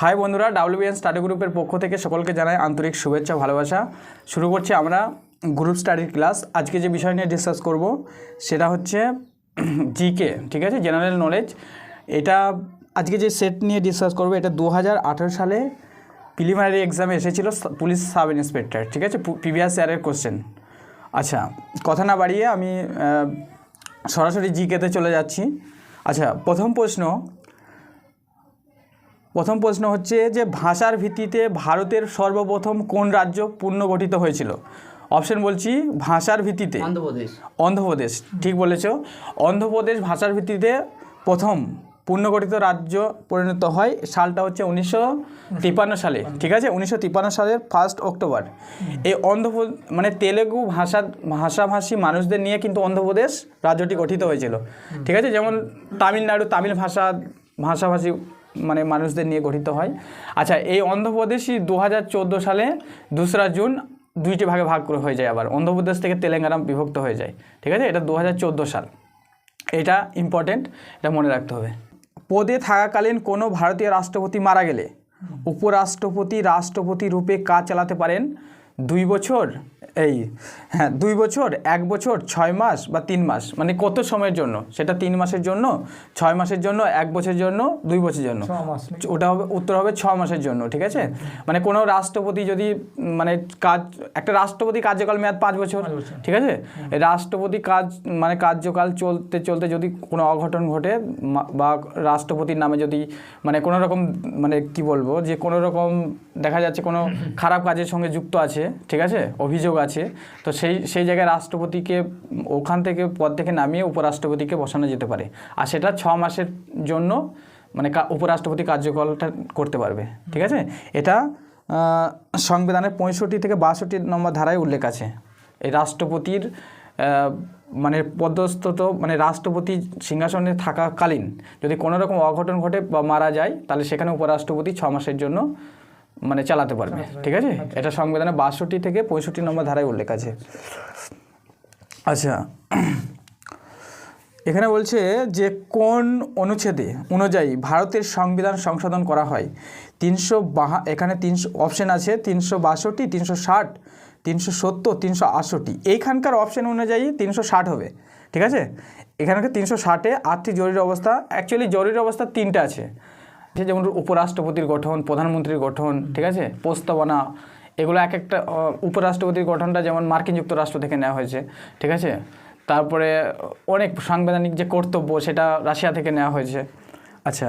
High বন্ধুরা WBN study গ্রুপের পক্ষ থেকে সকলকে জানাই আন্তরিক শুভেচ্ছা, ভালোবাসা। শুরু করছি আমরা গ্রুপ স্টাডির ক্লাস আজকে যে বিষয় নিয়ে ডিসকাস করব, সেটা হচ্ছে জিকে ঠিক আছে? জেনারেল নলেজ এটা আজকে যে সেট নিয়ে ডিসকাস করব, এটা দু হাজার আঠেরো সালে প্রিলিমিনারি এক্সামে এসেছিল পুলিশ সাব ইন্সপেক্টর ঠিক আছে? প্রিভিয়াস ইয়ারের কোশ্চেন আচ্ছা কথা না বাড়িয়ে আমি সরাসরি জিকেতে চলে যাচ্ছি। আচ্ছা প্রথম প্রশ্ন প্রথম প্রশ্ন হচ্ছে যে ভাষার ভিত্তিতে ভারতের সর্বপ্রথম কোন রাজ্য পুনর্গঠিত হয়েছিল? অপশন বলছি ভাষার ভিত্তিতে। অন্ধ্রপ্রদেশ। অন্ধ্রপ্রদেশ ঠিক বলেছ। অন্ধ্রপ্রদেশ ভাষার ভিত্তিতে প্রথম পুনর্গঠিত রাজ্য পরিণত হয় সালটা হচ্ছে উনিশশো তিপ্পান্ন সালে ঠিক আছে? উনিশশো তিপ্পান্ন সালের ফার্স্ট অক্টোবর এই অন্ধ্রপ্রদেশ মানে তেলেগু ভাষা ভাষাভাষী মানুষদের নিয়ে কিন্তু অন্ধ্রপ্রদেশ রাজ্যটি গঠিত হয়েছিল। ঠিক আছে? যেমন তামিলনাড়ু তামিল ভাষা ভাষাভাষী মানে মানুষদের নিয়ে গঠিত হয়। আচ্ছা এই অন্ধ্রপ্রদেশই দু হাজার চোদ্দ সালে দোসরা জুন দুইটি ভাগে ভাগ করে হয়ে যায় আবার। অন্ধ্রপ্রদেশ থেকে তেলেঙ্গানা বিভক্ত হয়ে যায়। ঠিক আছে? এটা দু হাজার চোদ্দ সাল। এটা ইম্পর্টেন্ট এটা মনে রাখতে হবে। পদে থাকাকালীন কোনো ভারতীয় রাষ্ট্রপতি মারা গেলে, উপরাষ্ট্রপতি রাষ্ট্রপতি রূপে কাজ চালাতে পারেন দুই বছর? এই হ্যাঁ দুই বছর এক বছর ছয় মাস বা তিন মাস? মানে কত সময়ের জন্য? সেটা তিন মাসের জন্য ছয় মাসের জন্য এক বছরের জন্য দুই বছরের জন্য? ওটা হবে উত্তর হবে ছ মাসের জন্য ঠিক আছে? মানে কোনো রাষ্ট্রপতি যদি মানে কাজ একটা রাষ্ট্রপতি কার্যকাল মেয়াদ পাঁচ বছর ঠিক আছে? রাষ্ট্রপতি কাজ মানে কার্যকাল চলতে চলতে যদি কোনো অঘটন ঘটে বা রাষ্ট্রপতির নামে যদি মানে কোনো রকম মানে কি বলব যে কোনো রকম দেখা যাচ্ছে কোনো খারাপ কাজের সঙ্গে যুক্ত আছে ঠিক আছে? অভিযোগ আছে। তো সেই সেই জায়গায় রাষ্ট্রপতিকে, ওখান থেকে পদ থেকে নামিয়ে উপরাষ্ট্রপতিকে বসানো যেতে পারে। আর সেটা ছ মাসের জন্য মানে উপরাষ্ট্রপতি কার্যকলটা করতে পারবে। ঠিক আছে? এটা সংবিধানের পঁয়ষট্টি থেকে বাষট্টি নম্বর ধারায় উল্লেখ আছে। এই রাষ্ট্রপতির মানে পদস্থত মানে রাষ্ট্রপতি সিংহাসনে থাকাকালীন যদি কোনো রকম অঘটন ঘটে বা মারা যায়, তাহলে সেখানে উপরাষ্ট্রপতি ছ মাসের জন্য মানে চালাতে পারবে ঠিক আছে? এটা সংবিধানে বাষট্টি থেকে পঁয়ষট্টি নম্বর ধারায় উল্লেখ আছে। আচ্ছা এখানে বলছে যে কোন অনুচ্ছেদে অনুযায়ী ভারতের সংবিধান সংশোধন করা হয়? তিনশো বাহা এখানে তিনশো অপশান আছে তিনশো বাষট্টি তিনশো ষাট তিনশো সত্তর তিনশো আটষট্টি। এইখানকার অপশান অনুযায়ী তিনশো ষাট হবে ঠিক আছে? এখানকার তিনশো ষাটে আর্থিক জরুরি অবস্থা অ্যাকচুয়ালি জরুরি অবস্থা তিনটা আছে। যেমন উপরাষ্ট্রপতির গঠন প্রধানমন্ত্রীর গঠন ঠিক আছে? প্রস্তাবনা এগুলো এক একটা উপরাষ্ট্রপতির গঠনটা যেমন মার্কিন যুক্তরাষ্ট্র থেকে নেওয়া হয়েছে ঠিক আছে? তারপরে অনেক সাংবিধানিক যে কর্তব্য সেটা রাশিয়া থেকে নেওয়া হয়েছে। আচ্ছা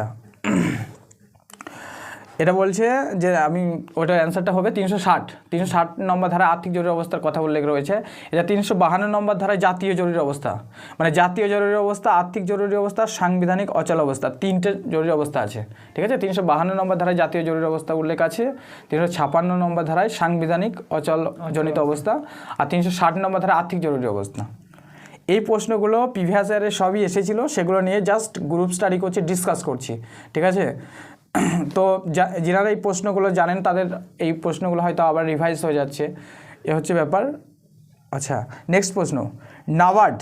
এটা বলছে যে আমি ওটার অ্যান্সারটা হবে তিনশো ষাট। তিনশো ষাট নম্বর ধারা আর্থিক জরুরি অবস্থার কথা উল্লেখ রয়েছে। এটা তিনশো বাহান্ন নম্বর ধারায় জাতীয় জরুরি অবস্থা। মানে জাতীয় জরুরি অবস্থা, আর্থিক জরুরি অবস্থা, সাংবিধানিক অচল অবস্থা, তিনটে জরুরি অবস্থা আছে। ঠিক আছে? তিনশো বাহান্ন নম্বর ধারায় জাতীয় জরুরি অবস্থা উল্লেখ আছে। তিনশো ছাপান্ন নম্বর ধারায় সাংবিধানিক অচল জনিত অবস্থা আর তিনশো ষাট নম্বর ধারায় আর্থিক জরুরি অবস্থা। এই প্রশ্নগুলো প্রিভিয়াস ইয়ারে সবই এসেছিল, সেগুলো নিয়ে জাস্ট গ্রুপ স্টাডি করছি ডিসকাস করছি। ঠিক আছে? তো যারা এই প্রশ্নগুলো জানেন, তাদের এই প্রশ্নগুলো হয়তো আবার রিভাইজ হয়ে যাচ্ছে। এ হচ্ছে ব্যাপার। আচ্ছা নেক্সট প্রশ্ন। নাবার্ড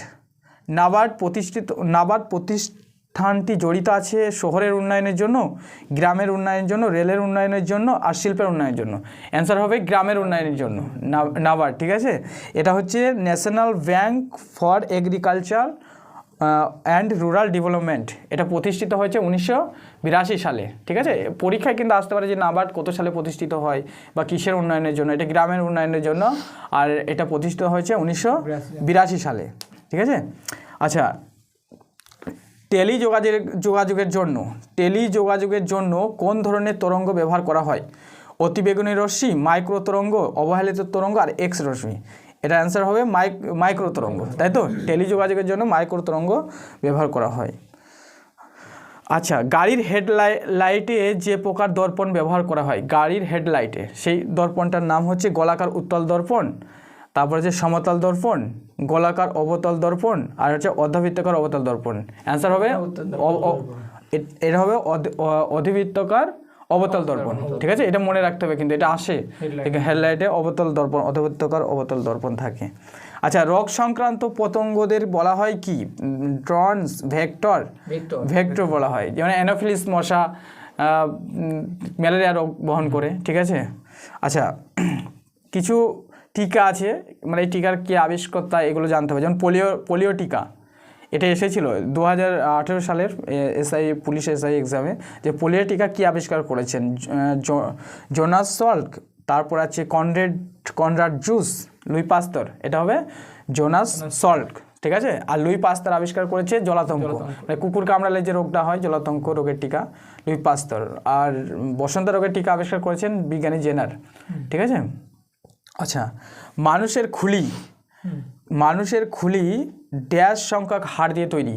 নাবার্ড প্রতিষ্ঠিত, নাবার্ড প্রতিষ্ঠানটি জড়িত আছে শহরের উন্নয়নের জন্য, গ্রামের উন্নয়নের জন্য, রেলের উন্নয়নের জন্য আর শিল্পের উন্নয়নের জন্য? অ্যান্সার হবে গ্রামের উন্নয়নের জন্য। নাবার্ড, ঠিক আছে? এটা হচ্ছে national bank for agriculture and rural development এটা প্রতিষ্ঠিত হয়েছে উনিশশো বিরাশি সালে, ঠিক আছে? পরীক্ষায় কিন্তু আসতে পারে যে নাবার্ড কত সালে প্রতিষ্ঠিত হয় বা কিসের উন্নয়নের জন্য, এটা গ্রামের উন্নয়নের জন্য, আর এটা প্রতিষ্ঠিত হয়েছে উনিশশো বিরাশি সালে, ঠিক আছে? আচ্ছা টেলি যোগাযোগের যোগাযোগের জন্য টেলি যোগাযোগের জন্য কোন ধরনের তরঙ্গ ব্যবহার করা হয়? অতিবেগুনি রশ্মি মাইক্রো তরঙ্গ অবহেলিত তরঙ্গ, আর এক্স রশ্মি। এটা অ্যান্সার হবে মাইক মাইক্রো তরঙ্গ তাই তো? টেলি যোগাযোগের জন্য মাইক্রো তরঙ্গ ব্যবহার করা হয়। আচ্ছা গাড়ির হেডলাই লাইটে যে প্রকার দর্পণ ব্যবহার করা হয় গাড়ির হেডলাইটে সেই দর্পণটার নাম হচ্ছে গোলাকার উত্তল দর্পণ তারপরে হচ্ছে সমতল দর্পণ গোলাকার অবতল দর্পণ আর হচ্ছে অর্ধবৃত্তাকার অবতল দর্পণ। অ্যান্সার হবে এটা হবে অধ- অধিবৃত্তকার অবতল দর্পণ ঠিক আছে? এটা মনে রাখতে হবে কিন্তু এটা আসে। হেডলাইটে অবতল দর্পণ অধিবৃত্তকার অবতল দর্পণ থাকে। আচ্ছা রোগ সংক্রান্ত পতঙ্গদের বলা হয় কি? Vector vector. ভেক্টর বলা হয়। যেমন অ্যানোফিলিস মশা ম্যালেরিয়া রোগ বহন করে ঠিক আছে? আচ্ছা কিছু টিকা আছে মানে এই টিকার কী আবিষ্কর্তা এগুলো জানতে হবে। যেমন পোলিও পোলিও টিকা। এটা এসেছিল দু হাজার আঠেরো সালের এসআই পুলিশ এসআই এক্সামে যে পোলিও টিকা কী আবিষ্কার করেছেন? জোনাস সল্ক তারপর আছে Konrad Konrad Zuse Louis Pasteur এটা হবে জোনাস সল্ট ঠিক আছে? আর লুই পাস্তর আবিষ্কার করেছে জলাতঙ্ক মানে কুকুর কামড়ালে যে রোগটা হয় জলাতঙ্ক রোগের টিকা লুই পাস্তর। আর বসন্ত রোগের টিকা আবিষ্কার করেছেন বিজ্ঞানী জেনার ঠিক আছে? আচ্ছা মানুষের খুলি মানুষের খুলি ড্যাশ সংখ্যক হাড় দিয়ে তৈরি।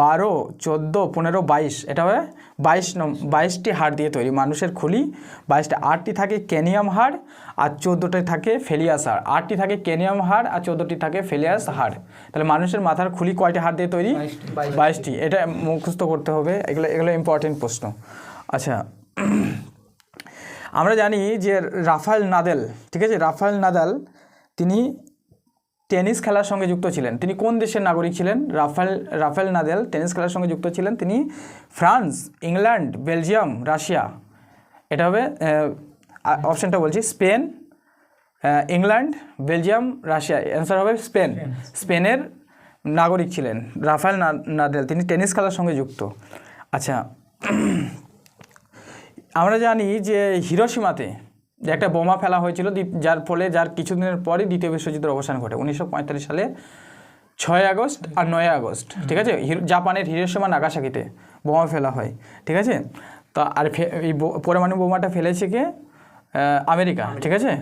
বারো চোদ্দ পনেরো বাইশ এটা হবে বাইশ বাইশটি হাড় দিয়ে তৈরি। মানুষের খুলি বাইশটা আটটি থাকে ক্যানিয়াম হাড় আর চোদ্দোটি থাকে ফেলিয়াস হাড় আটটি থাকে ক্যানিয়াম হাড় আর চোদ্দোটি থাকে ফেলিয়াস হাড় তাহলে মানুষের মাথার খুলি কয়টি হাড় দিয়ে তৈরি? বাইশটি এটা মুখস্থ করতে হবে। এগুলো এগুলো ইম্পর্টেন্ট প্রশ্ন। আচ্ছা আমরা জানি যে রাফায়েল নাদেল ঠিক আছে? রাফায়েল নাদাল তিনি টেনিস খেলার সঙ্গে যুক্ত ছিলেন। তিনি কোন দেশের নাগরিক ছিলেন? রাফেল রাফেল নাদেল টেনিস খেলার সঙ্গে যুক্ত ছিলেন। তিনি ফ্রান্স ইংল্যান্ড বেলজিয়াম রাশিয়া। এটা হবে অপশনটা বলছি। Spain England Belgium Russia. Answer হবে স্পেন। স্পেনের নাগরিক ছিলেন রাফায়েল না- নাদেল। তিনি টেনিস খেলার সঙ্গে যুক্ত। আচ্ছা আমরা জানি যে হিরোসীমাতে যে একটা বোমা ফেলা হয়েছিল যার ফলে যার কিছুদিনের পরই দ্বিতীয় বিশ্বযুদ্ধের অবসান ঘটে, উনিশশো পঁয়তাল্লিশ সালে ছয় আগস্ট আর নয় আগস্ট, ঠিক আছে? জাপানের হিরোসীমা নাগাসাকিতে বোমা ফেলা হয়, ঠিক আছে? তো আর ফে- এই পরমাণু বোমাটা ফেলেছে কে? আমেরিকা ঠিক আছে?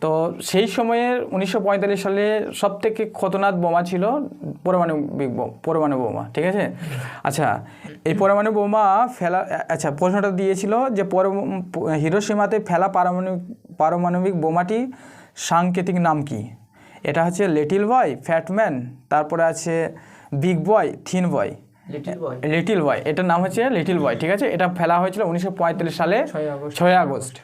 তো সেই সময়ের উনিশশো পঁয়তাল্লিশ সালে সব থেকে খতরনাক বোমা ছিল পরমাণবিক পরমাণু বোমা ঠিক আছে? আচ্ছা এই পরমাণু বোমা ফেলা আচ্ছা প্রশ্নটা দিয়েছিল যে পরম- হিরোসীমাতে ফেলা পারমাণবিক পারমাণবিক বোমাটি সাংকেতিক নাম কি? এটা হচ্ছে লিটিল বয় ফ্যাটম্যান তারপরে আছে big boy thin boy. Little boy. এটার নাম হচ্ছে লিটিল বয় ঠিক আছে? এটা ফেলা হয়েছিল উনিশশো পঁয়তাল্লিশ সালে ছয় আগস্ট।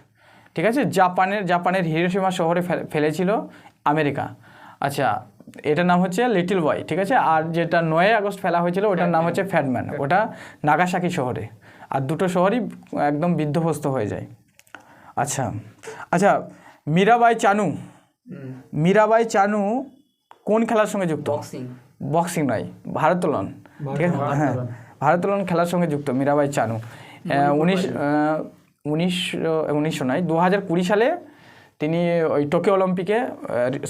ঠিক আছে? জাপানের জাপানের হিরোসীমা শহরে ফেলে- ফেলেছিল আমেরিকা। আচ্ছা এটার নাম হচ্ছে লিটিল বয় ঠিক আছে? আর যেটা নয় আগস্ট ফেলা হয়েছিল ওটার নাম হচ্ছে ফ্যাটম্যান ওটা নাগাসাকি শহরে। আর দুটো শহরই একদম বিধ্বস্ত হয়ে যায়। আচ্ছা আচ্ছা মীরাবাই চানু। মীরাবাই চানু কোন খেলার সঙ্গে যুক্ত? বক্সিং নয় ভারোত্তোলন। ঠিক আছে? হ্যাঁ ভারোত্তোলন। খেলার সঙ্গে যুক্ত মীরাবাই চানু। উনিশ উনিশশো উনিশশো নয় দু হাজার কুড়ি সালে তিনি ওই টোকিও অলিম্পিকে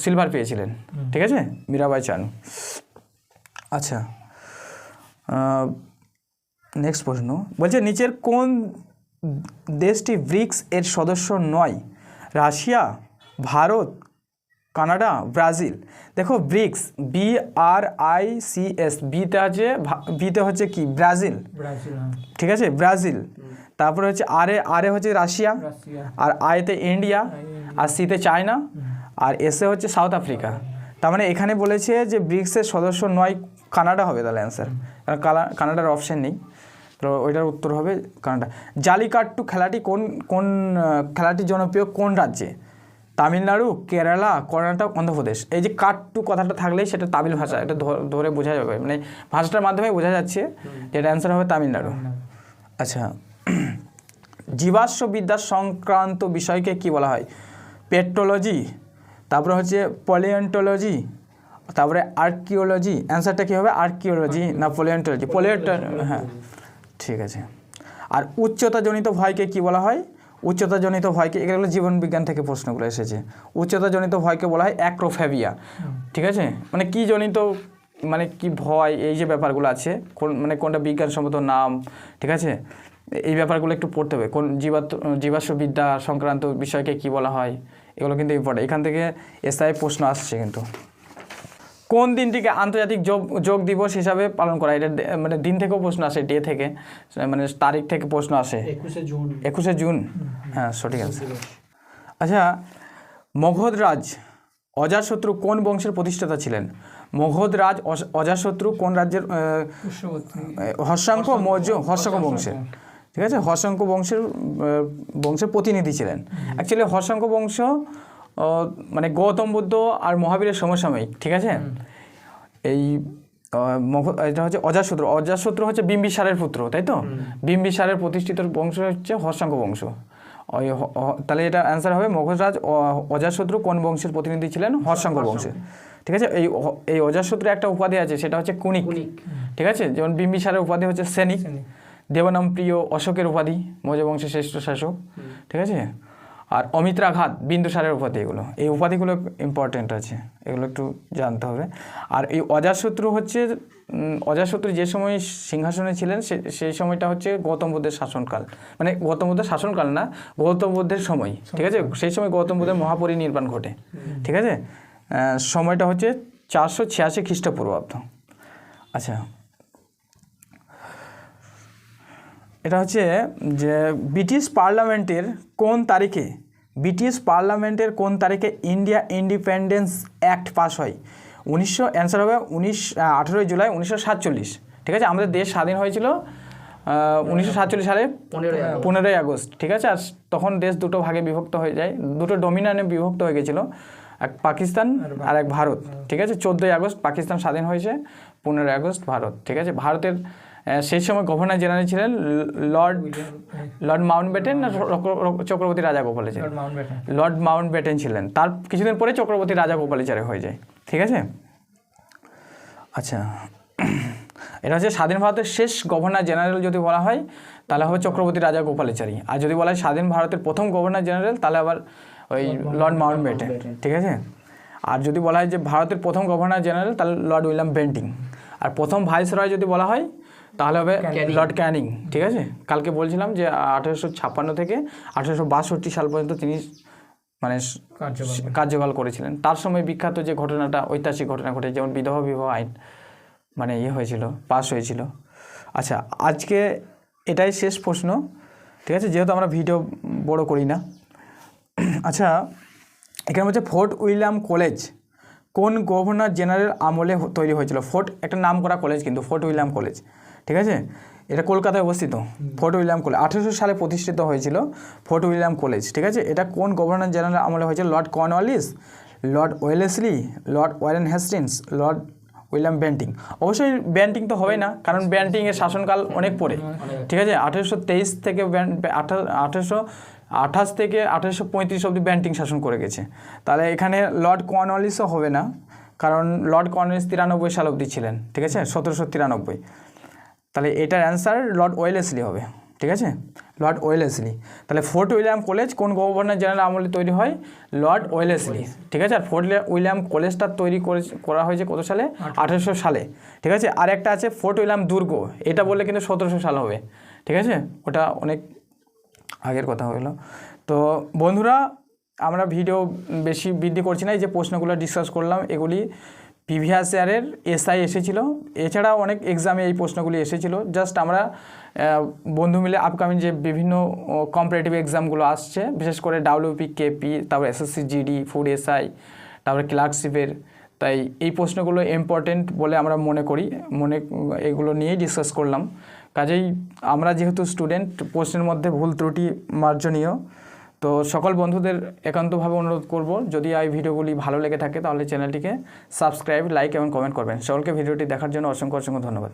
সিলভার পেয়েছিলেন। ঠিক আছে? মীরাবাই চানু। আচ্ছা নেক্সট প্রশ্ন। বলছে নিচের কোন দেশটি ব্রিক্স এর সদস্য নয়? Russia Bharat Canada Brazil. দেখো BRICS B R I C S বিতে আছে ভা- বিতে হচ্ছে কি? ব্রাজিল। ব্রাজিল ঠিক আছে? ব্রাজিল। তারপরে হচ্ছে আরে আরে হচ্ছে রাশিয়া। আর আইতে ইন্ডিয়া। আর সিতে চায়না। আর এসে হচ্ছে সাউথ আফ্রিকা। তার মানে এখানে বলেছে যে ব্রিক্সের সদস্য নয় কানাডা হবে তাহলে অ্যান্সার কারণ কানাডার অপশান নেই। তো ওইটার উত্তর হবে কানাডা। জালিকাট্টু খেলাটি কোন কোন খেলাটি জনপ্রিয় কোন রাজ্যে? তামিলনাড়ু, কেরালা, কর্ণাটক, অন্ধ্রপ্রদেশ। এই যে কাট্টু কথাটা থাকলেই সেটা তামিল ভাষা, এটা ধরে বোঝা যাবে। মানে ভাষাটার মাধ্যমে বোঝা যাচ্ছে যে এটা অ্যান্সার হবে তামিলনাড়ু। আচ্ছা জীবাশ্ম বিদ্যা সংক্রান্ত বিষয়কে কি বলা হয়? পেট্রোলজি, তারপরে হচ্ছে পলিয়েন্টোলজি তারপরে আর্কিওলজি। অ্যান্সারটা কী হবে? আর্কিওলজি না পলিয়েন্টোলজি পলিয়েন্ট হ্যাঁ ঠিক আছে। আর উচ্চতাজনিত ভয়কে কি বলা হয়? উচ্চতাজনিত ভয়কে এগুলো জীবন বিজ্ঞান থেকে প্রশ্নগুলো এসেছে। উচ্চতাজনিত ভয়কে বলা হয় অ্যাক্রোফ্যাবিয়া। ঠিক আছে? মানে কি জনিত মানে কি ভয় এই যে ব্যাপারগুলো আছে কোন মানে কোনটা বিজ্ঞানসম্মত নাম ঠিক আছে? এই ব্যাপারগুলো একটু পড়তে হবে। কোন জীবাত্ম জীবাশ্মবিদ্যা সংক্রান্ত বিষয়কে কি বলা হয় এগুলো কিন্তু ইম্পর্টেন্ট এখান থেকে এসআই প্রশ্ন আসছে কিন্তু। কোন দিনটিকে আন্তর্জাতিক যোগ যোগ দিবস হিসাবে পালন করা? এটা মানে দিন থেকেও প্রশ্ন আসে ডে থেকে। মানে তারিখ থেকে প্রশ্ন আসে। একুশে জুন। হ্যাঁ সঠিক আছে আচ্ছা মগধ রাজ অজাশত্রু কোন বংশের প্রতিষ্ঠাতা ছিলেন? মগধ রাজ অজ- অজাশত্রু কোন রাজ্যের হর্ষাঙ্ক মৌর্য হর্ষাঙ্ক। বংশের। ঠিক আছে? হর্ষাঙ্ক বংশের বংশের প্রতিনিধি ছিলেন। অ্যাকচুয়ালি হর্ষাঙ্ক বংশ মানে গৌতম বুদ্ধ আর মহাবীরের সমসাময়িক ঠিক আছে? এই এটা হচ্ছে অজাশত্রু। অজাশত্রু হচ্ছে বিম্বিসারের পুত্র তাই তো? বিম্বিসারের প্রতিষ্ঠিত বংশ হচ্ছে হর্ষাঙ্ক বংশ। ওই তাহলে এটা অ্যান্সার হবে মগধরাজ অ- অজাশত্রু কোন বংশের প্রতিনিধি ছিলেন? হর্ষাঙ্ক বংশের। ঠিক আছে? এই এই অজাশত্রু একটা উপাধি আছে সেটা হচ্ছে কুনিক। কুনিক। ঠিক আছে? যেমন বিম্বিসারের উপাধি হচ্ছে সেনিক। দেবনাম প্রিয় অশোকের উপাধি মৌর্য বংশের শ্রেষ্ঠ শাসক। ঠিক আছে? আর অমিত্রাঘাত বিন্দুসারের উপাধি এগুলো। এই উপাধিগুলো ইম্পর্টেন্ট আছে, এগুলো একটু জানতে হবে। আর এই অজাশত্রু হচ্ছে অজাশত্রু যে সময় সিংহাসনে ছিলেন সেই সময়টা হচ্ছে গৌতম বুদ্ধের শাসনকাল। মানে গৌতম বুদ্ধের শাসনকাল না, গৌতম বুদ্ধের সময়, ঠিক আছে? সেই সময় গৌতম বুদ্ধের মহাপরিনির্বাণ ঘটে, ঠিক আছে? সময়টা হচ্ছে চারশো ছিয়াশি খ্রিস্টপূর্বাব্দ। আচ্ছা এটা হচ্ছে যে ব্রিটিশ পার্লামেন্টের কোন তারিখে ব্রিটিশ পার্লামেন্টের কোন তারিখে ইন্ডিয়া ইন্ডিপেন্ডেন্স অ্যাক্ট পাস হয়? উনিশশো অ্যান্সার হবে উনিশ আঠেরোই জুলাই উনিশশো সাতচল্লিশ। ঠিক আছে? আমাদের দেশ স্বাধীন হয়েছিল উনিশশো সাতচল্লিশ সালে পনেরোই আগস্ট। ঠিক আছে? আর তখন দেশ দুটো ভাগে বিভক্ত হয়ে যায় দুটো ডোমিনানে বিভক্ত হয়ে গেছিল এক পাকিস্তান আর এক ভারত। ঠিক আছে? চোদ্দোই আগস্ট পাকিস্তান স্বাধীন হয়েছে পনেরোই আগস্ট ভারত। ঠিক আছে? ভারতের সেই সময় গভর্নর জেনারেল ছিলেন লর্ড লর্ড মাউন্ট ব্যাটেন না চক্রবর্তী রাজা গোপালাচারী লর্ড মাউন্ট ব্যাটেন ছিলেন। তার কিছুদিন পরে চক্রবর্তী রাজা গোপালাচারী হয়ে যায়। ঠিক আছে? আচ্ছা। এটা হচ্ছে স্বাধীন ভারতের শেষ গভর্নর জেনারেল যদি বলা হয় তাহলে হবে চক্রবর্তী রাজা গোপালাচারী আর যদি বলা হয় স্বাধীন ভারতের প্রথম গভর্নর জেনারেল তাহলে আবার ওই লর্ড মাউন্ট ব্যাটেন ঠিক আছে? আর যদি বলা হয় যে ভারতের প্রথম গভর্নর জেনারেল তাহলে লর্ড উইলিয়াম বেন্টিং। আর প্রথম ভাইসরয় যদি বলা হয় তাহলে হবে লর্ড ক্যানিং ঠিক আছে? কালকে বলছিলাম যে আঠেরোশো ছাপ্পান্ন থেকে আঠেরোশো বাষট্টি সাল পর্যন্ত তিনি মানে কার্যকাল করেছিলেন। তার সময় বিখ্যাত যে ঘটনাটা ঐতিহাসিক ঘটনা ঘটে যেমন বিধবা বিবাহ আইন মানে ইয়ে হয়েছিল পাস হয়েছিল। আচ্ছা আজকে এটাই শেষ প্রশ্ন ঠিক আছে? যেহেতু আমরা ভিডিও বড় করি না। আচ্ছা এখানে হচ্ছে ফোর্ট উইলিয়াম কলেজ কোন গভর্নর জেনারেল আমলে তৈরি হয়েছিল? ফোর্ট একটা নাম করা কলেজ কিন্তু ফোর্ট উইলিয়াম কলেজ। ঠিক আছে? এটা কলকাতায় অবস্থিত। Fort William College. আঠেরোশো সালে প্রতিষ্ঠিত হয়েছিল ফোর্ট উইলিয়াম কলেজ ঠিক আছে? এটা কোন গভর্নর জেনারেল আমলে হয়েছিল? Lord Cornwallis lord Wellesley lord Warren Hastings lord William Bentinck. অবশ্যই ব্যান্টিং তো হবেই না কারণ ব্যান্টিংয়ের শাসনকাল অনেক পরে ঠিক আছে? আঠেরোশো তেইশ থেকে আঠেরোশো আঠাশ থেকে আঠেরোশো পঁয়ত্রিশ অব্দি ব্যান্টিং শাসন করে গেছে। তাহলে এখানে লর্ড কর্নওয়ালিসও হবে না কারণ লর্ড কর্নওয়ালিস তিরানব্বই সাল অবধি ছিলেন ঠিক আছে? সতেরোশো তিরানব্বই। তাহলে এটার অ্যান্সার লর্ড ওয়েলেসলি হবে ঠিক আছে? লর্ড ওয়েলেসলি তাহলে ফোর্ট উইলিয়াম কলেজ কোন গভর্নর জেনারেল আমলে তৈরি হয়? লর্ড ওয়েলেসলি ঠিক আছে? আর ফোর্ট উইলিয়াম কলেজটা তৈরি করে করা হয়েছে কত সালে? আঠেরোশো। সালে ঠিক আছে? আর একটা আছে ফোর্ট উইলিয়াম দুর্গ এটা বললে কিন্তু সতেরোশো সাল হবে ঠিক আছে? ওটা অনেক আগের কথা হলো। তো বন্ধুরা আমরা ভিডিও বেশি বৃদ্ধি করছি না এই যে প্রশ্নগুলো ডিসকাস করলাম এগুলি প্রিভিয়াস ইয়ারের এসআই এসেছিল। এছাড়াও অনেক এক্সামে এই প্রশ্নগুলি এসেছিল। জাস্ট আমরা বন্ধু মিলে আপকামিং যে বিভিন্ন কম্পারেটিভ এক্সামগুলো আসছে, বিশেষ করে ডাব্লিউপি কেপি তারপর এসএসসি জিডি ফুড এসআই তারপরে ক্লার্কশিপের তাই এই প্রশ্নগুলো ইম্পর্টেন্ট বলে আমরা মনে করি। মনে, এগুলো নিয়েই ডিসকাস করলাম। কাজেই আমরা যেহেতু স্টুডেন্ট প্রশ্নের মধ্যে ভুল ত্রুটি মার্জনীয়। তো সকল বন্ধুদের একান্তভাবে অনুরোধ করব, যদি এই ভিডিওগুলি ভালো লেগে থাকে তাহলে চ্যানেলটিকে সাবস্ক্রাইব, লাইক এবং কমেন্ট করবেন। সকলকে ভিডিওটি দেখার জন্য অসংখ্য অসংখ্য ধন্যবাদ।